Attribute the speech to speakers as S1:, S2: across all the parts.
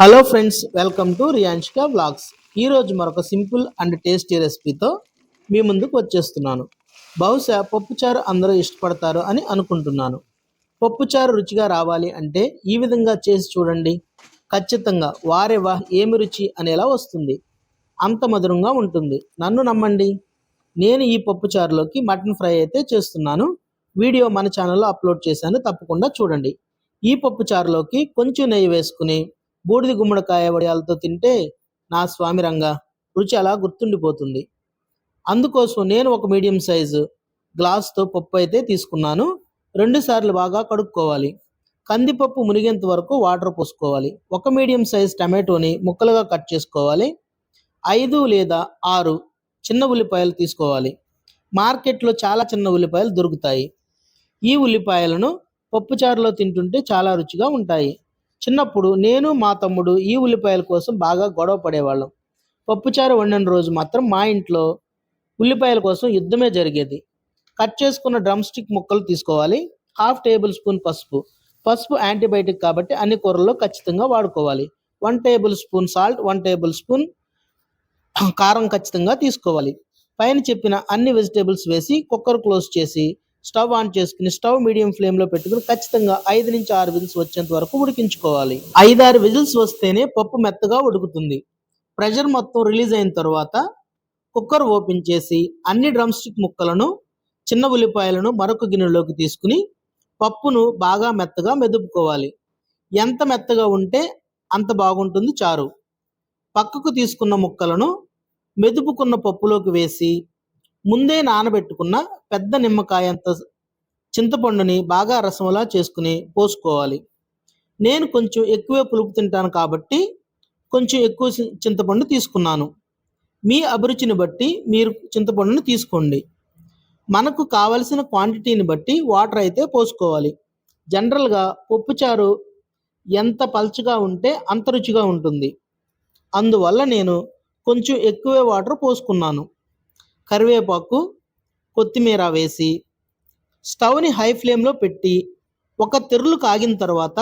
S1: Hello friends welcome to Riyanshika vlogs. ఈరోజు మరొక simple and tasty రెసిపీతో మీ ముందుకు వచ్చేస్తున్నాను. బహుశా పప్పుచారు అందరూ ఇష్టపడతారు అని అనుకుంటున్నాను. పప్పుచారు రుచిగా రావాలి అంటే ఈ విధంగా చేసి చూడండి. ఖచ్చితంగా వారేవా ఏమి రుచి అనేలా వస్తుంది. అంత మధురంగా ఉంటుంది. నన్ను నమ్మండి. నేను ఈ పప్పుచారులోకి మటన్ ఫ్రై అయితే చేస్తున్నాను. వీడియో మన ఛానల్లో అప్లోడ్ చేశాను తప్పకుండా చూడండి. ఈ పప్పుచారులోకి కొంచెం నెయ్యి వేసుకుని బూడిద గుమ్మడికాయ వడియాలతో తింటే నా స్వామి రంగా రుచి అలా గుర్తుండిపోతుంది. అందుకోసం నేను ఒక మీడియం సైజు గ్లాస్తో పప్పు అయితే తీసుకున్నాను. రెండుసార్లు బాగా కడుక్కోవాలి. కందిపప్పు మునిగేంత వరకు వాటర్ పోసుకోవాలి. ఒక మీడియం సైజ్ టమాటోని ముక్కలుగా కట్ చేసుకోవాలి. ఐదు లేదా ఆరు చిన్న ఉల్లిపాయలు తీసుకోవాలి. మార్కెట్లో చాలా చిన్న ఉల్లిపాయలు దొరుకుతాయి. ఈ ఉల్లిపాయలను పప్పుచారులో తింటుంటే చాలా రుచిగా ఉంటాయి. చిన్నప్పుడు నేను మా తమ్ముడు ఈ ఉల్లిపాయల కోసం బాగా గొడవ పడేవాళ్ళం. పప్పుచారు వండిన రోజు మాత్రం మా ఇంట్లో ఉల్లిపాయల కోసం యుద్ధమే జరిగేది. కట్ చేసుకున్న డ్రమ్ స్టిక్ ముక్కలు తీసుకోవాలి. హాఫ్ టేబుల్ స్పూన్ పసుపు. పసుపు యాంటీబయాటిక్ కాబట్టి అన్ని కూరల్లో ఖచ్చితంగా వాడుకోవాలి. One tablespoon salt one tablespoon కారం ఖచ్చితంగా తీసుకోవాలి. పైన చెప్పిన అన్ని వెజిటేబుల్స్ వేసి కుక్కర్ క్లోజ్ చేసి స్టవ్ ఆన్ చేసుకుని స్టవ్ మీడియం ఫ్లేమ్లో పెట్టుకుని ఖచ్చితంగా ఐదు నుంచి ఆరు విజిల్స్ వచ్చేంత వరకు ఉడికించుకోవాలి. ఐదారు విజిల్స్ వస్తేనే పప్పు మెత్తగా ఉడుకుతుంది. ప్రెషర్ మొత్తం రిలీజ్ అయిన తర్వాత కుక్కర్ ఓపెన్ చేసి అన్ని డ్రమ్ స్టిక్ ముక్కలను చిన్న ఉల్లిపాయలను మరొక గిన్నెలోకి తీసుకుని పప్పును బాగా మెత్తగా మెదుపుకోవాలి. ఎంత మెత్తగా ఉంటే అంత బాగుంటుంది చారు. పక్కకు తీసుకున్న ముక్కలను మెదుపుకున్న పప్పులోకి వేసి ముందే నానబెట్టుకున్న పెద్ద నిమ్మకాయంత చింతపండుని బాగా రసంలా చేసుకుని పోసుకోవాలి. నేను కొంచెం ఎక్కువే పులుపు తింటాను కాబట్టి కొంచెం ఎక్కువ చింతపండు తీసుకున్నాను. మీ అభిరుచిని బట్టి మీరు చింతపండును తీసుకోండి. మనకు కావలసిన క్వాంటిటీని బట్టి వాటర్ అయితే పోసుకోవాలి. జనరల్గా పప్పుచారు ఎంత పల్చగా ఉంటే అంత రుచిగా ఉంటుంది. అందువల్ల నేను కొంచెం ఎక్కువే వాటర్ పోసుకున్నాను. కరివేపాకు కొత్తిమీర వేసి స్టవ్ని హై ఫ్లేమ్లో పెట్టి ఒక తెరులు కాగిన తర్వాత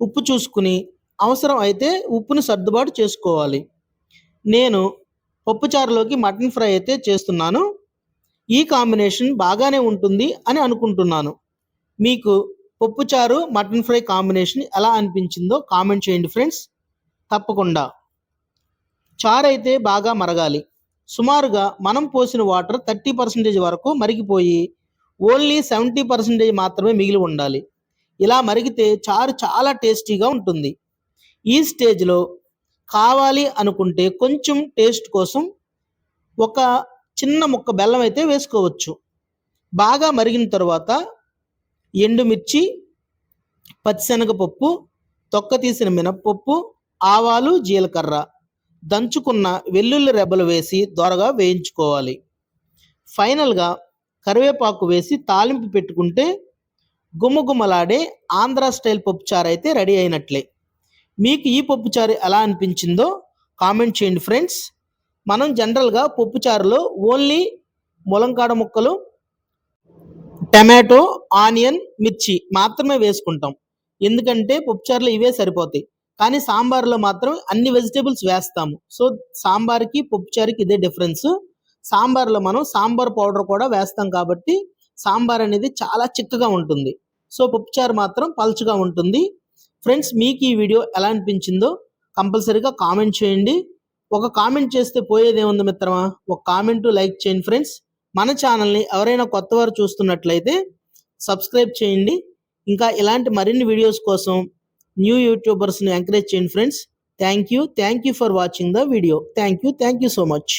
S1: ఉప్పు చూసుకుని అవసరం అయితే ఉప్పుని సర్దుబాటు చేసుకోవాలి. నేను పప్పుచారులోకి మటన్ ఫ్రై అయితే చేస్తున్నాను. ఈ కాంబినేషన్ బాగానే ఉంటుంది అని అనుకుంటున్నాను. మీకు పప్పుచారు మటన్ ఫ్రై కాంబినేషన్ ఎలా అనిపించిందో కామెంట్ చేయండి ఫ్రెండ్స్. తప్పకుండా. చారు అయితే బాగా మరగాలి. సుమారుగా మనం పోసిన వాటర్ థర్టీ పర్సెంటేజ్ వరకు మరిగిపోయి ఓన్లీ సెవెంటీ పర్సెంటేజ్ మాత్రమే మిగిలి ఉండాలి. ఇలా మరిగితే చారు చాలా టేస్టీగా ఉంటుంది. ఈ స్టేజ్లో కావాలి అనుకుంటే కొంచెం టేస్ట్ కోసం ఒక చిన్న ముక్క బెల్లం అయితే వేసుకోవచ్చు. బాగా మరిగిన తర్వాత ఎండుమిర్చి పచ్చిశనగపప్పు తొక్క తీసిన మినప్పప్పు ఆవాలు జీలకర్ర దంచుకున్న వెల్లుల్లి రెబ్బలు వేసి దొరగా వేయించుకోవాలి. ఫైనల్గా కరివేపాకు వేసి తాలింపు పెట్టుకుంటే గుమ్మగుమ్మలాడే ఆంధ్ర స్టైల్ పప్పుచారు అయితే రెడీ అయినట్లే. మీకు ఈ పప్పుచారు ఎలా అనిపించిందో కామెంట్ చేయండి ఫ్రెండ్స్. మనం జనరల్గా పప్పుచారులో ఓన్లీ ములంకాడ ముక్కలు టమాటో ఆనియన్ మిర్చి మాత్రమే వేసుకుంటాం. ఎందుకంటే పప్పుచారులు ఇవే సరిపోతాయి. కానీ సాంబార్లో మాత్రం అన్ని వెజిటేబుల్స్ వేస్తాము. సో సాంబార్కి పప్పుచారుకి ఇదే డిఫరెన్స్. సాంబార్లో మనం సాంబార్ పౌడర్ కూడా వేస్తాం కాబట్టి సాంబార్ అనేది చాలా చిక్కగా ఉంటుంది. సో పప్పుచారు మాత్రం పలుచగా ఉంటుంది. ఫ్రెండ్స్ మీకు ఈ వీడియో ఎలా అనిపించిందో కంపల్సరీగా కామెంట్ చేయండి. ఒక కామెంట్ చేస్తే పోయేది ఏముంది మిత్రమా? ఒక కామెంట్ లైక్ చేయండి ఫ్రెండ్స్. మన ఛానల్ని ఎవరైనా కొత్త వారు చూస్తున్నట్లయితే సబ్స్క్రైబ్ చేయండి. ఇంకా ఇలాంటి మరిన్ని వీడియోస్ కోసం న్యూ యూట్యూబర్స్ని ఎంకరేజ్ చేయండి friends thank you thank you for watching the video thank you thank you so much